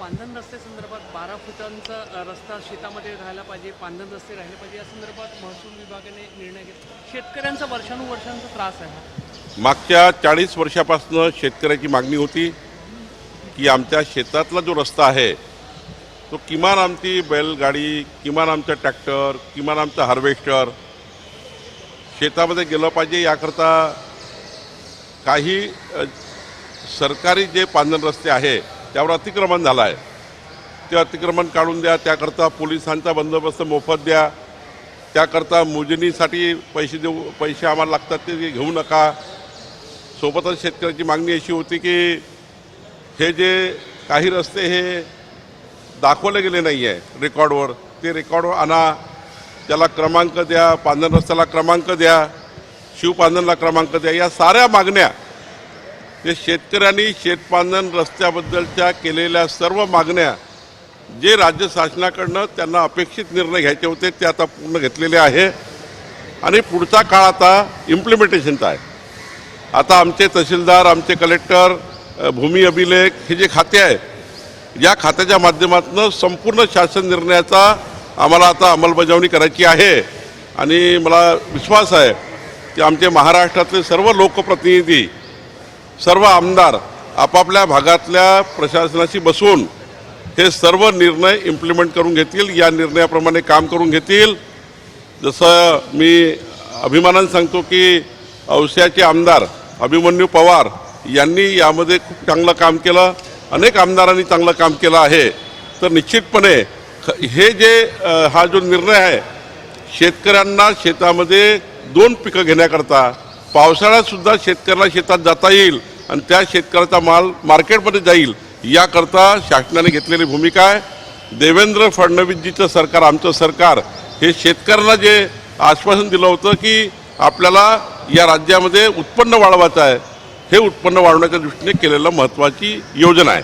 पांधन रस्ते संदर्भात बारा फुटांचा रस्ता शेतामध्ये राहायला पाहिजे पांधन रस्ते राहिले पाहिजे. या संदर्भात महसूल विभागाने निर्णय घेतला. शेतकऱ्यांचा वर्षानुवर्षांचा त्रास आहे. मागच्या चाळीस वर्षापासून शेतकऱ्याची मागणी होती की आमच्या शेतातला जो रस्ता आहे तो किमान आमची बैलगाडी किमान आमचा ट्रॅक्टर किमान आमचा हार्वेस्टर शेतामध्ये गेलं पाहिजे. याकरता काही सरकारी जे पांधन रस्ते आहे त्यावर अतिक्रमण झालं आहे ते अतिक्रमण काढून द्या त्याकरता पोलिसांचा बंदोबस्त मोफत द्या. त्याकरता मोजणीसाठी पैसे देऊ पैसे आम्हाला लागतात ते घेऊ नका. सोबतच शेतकऱ्याची मागणी अशी होती की हे जे काही रस्ते हे दाखवले गेले नाही आहे रेकॉर्डवर ते रेकॉर्डवर आणा. त्याला क्रमांक द्या पांधन रस्त्याला क्रमांक द्या शिवपांधनला क्रमांक द्या या साऱ्या मागण्या ते शेतकऱ्यांनी शेतपांधन रस्त्याबद्दलच्या केलेल्या सर्व मागण्या जे राज्य शासनाकडनं त्यांना अपेक्षित निर्णय घ्यायचे होते ते आता पूर्ण घेतलेले आहे. आणि पुढचा काळ आता इम्प्लिमेंटेशनचा आहे आता आमचे तहसीलदार आमचे कलेक्टर भूमी अभिलेख हे जे खाते आहे या खात्याच्या माध्यमातून संपूर्ण शासन निर्णयाचा आम्हाला आता अंमलबजावणी करायची आहे. आणि मला विश्वास आहे की आमचे महाराष्ट्रातले सर्व लोकप्रतिनिधी सर्व आमदार आपापल्या भागातल्या प्रशासनाशी बसून हे सर्व निर्णय इम्प्लिमेंट करून घेतील. या निर्णयाप्रमाणे काम करून घेतील. जसं मी अभिमानानं सांगतो की औस्याचे आमदार अभिमन्यू पवार यांनी यामध्ये खूप चांगलं काम केलं. अनेक आमदारांनी चांगलं काम केलं आहे. तर निश्चितपणे ख- हे जे हा जो निर्णय आहे शेतकऱ्यांना शेतामध्ये दोन पिकं घेण्याकरता पावसाळ्यातसुद्धा शेतकऱ्याला शेतात जाता येईल आणि त्या शेतकऱ्याचा माल मार्केटमध्ये जाईल याकरता शासनाने घेतलेली भूमिका आहे. देवेंद्र फडणवीसजीचं सरकार आमचं सरकार हे शेतकऱ्यांना जे आश्वासन दिलं होतं की आपल्याला या राज्यामध्ये उत्पन्न वाढवायचं आहे हे उत्पन्न वाढवण्याच्या दृष्टीने केलेलं महत्त्वाची योजना आहे.